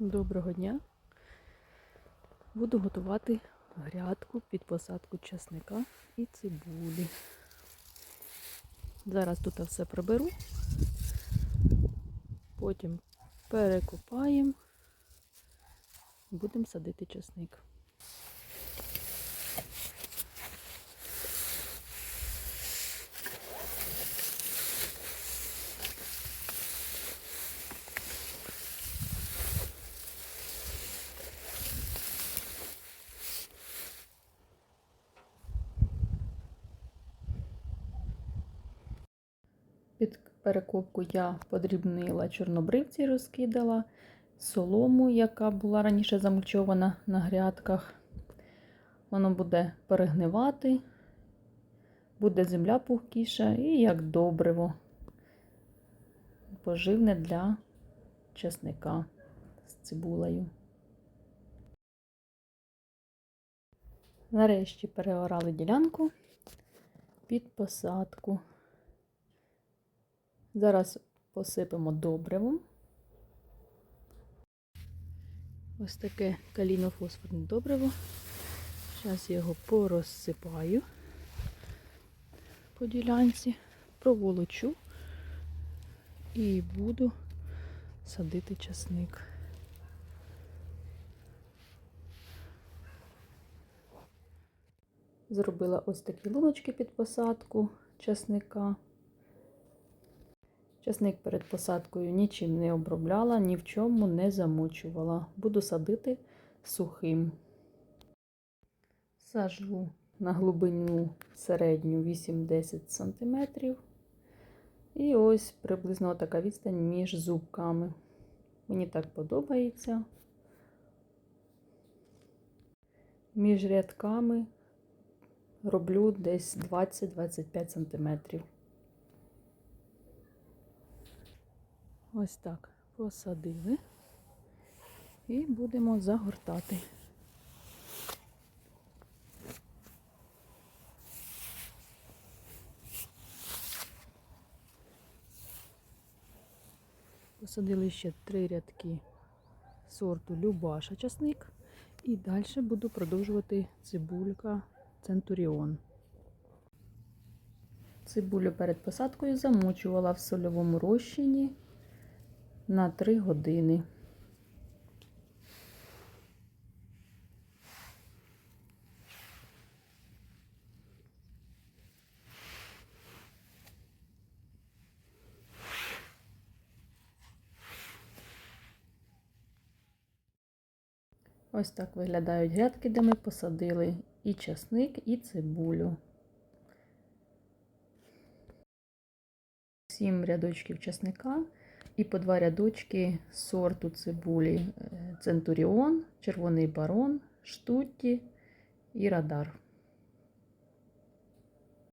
Доброго дня. Буду готувати грядку під посадку часника і цибулі. Зараз тут все приберу, потім перекопаємо, будемо садити часник. Під перекопку я подрібнила чорнобривці, розкидала, солому, яка була раніше замульчована на грядках. Воно буде перегнивати, буде земля пухкіша і як добриво поживне для часника з цибулею. Нарешті переорали ділянку під посадку. Зараз посипемо добривом. Ось таке калінофосфорне добриво. Зараз я його порозсипаю по ділянці, проволочу і буду садити часник. Зробила ось такі луночки під посадку часника. Часник перед посадкою нічим не обробляла, ні в чому не замочувала. Буду садити сухим. Сажу на глибину середню 8-10 см. І ось приблизно така відстань між зубками. Мені так подобається. Між рядками роблю десь 20-25 см. Ось так посадили і будемо загортати. Посадили ще три рядки сорту Любаша часник. І далі буду продовжувати цибулька Центуріон. Цибулю перед посадкою замочувала в сольовому розчині на 3 години. Ось так виглядають грядки, де ми посадили і часник, і цибулю. Сім рядочків часника і по два рядочки сорту цибулі Центуріон, Червоний барон, штутті і радар.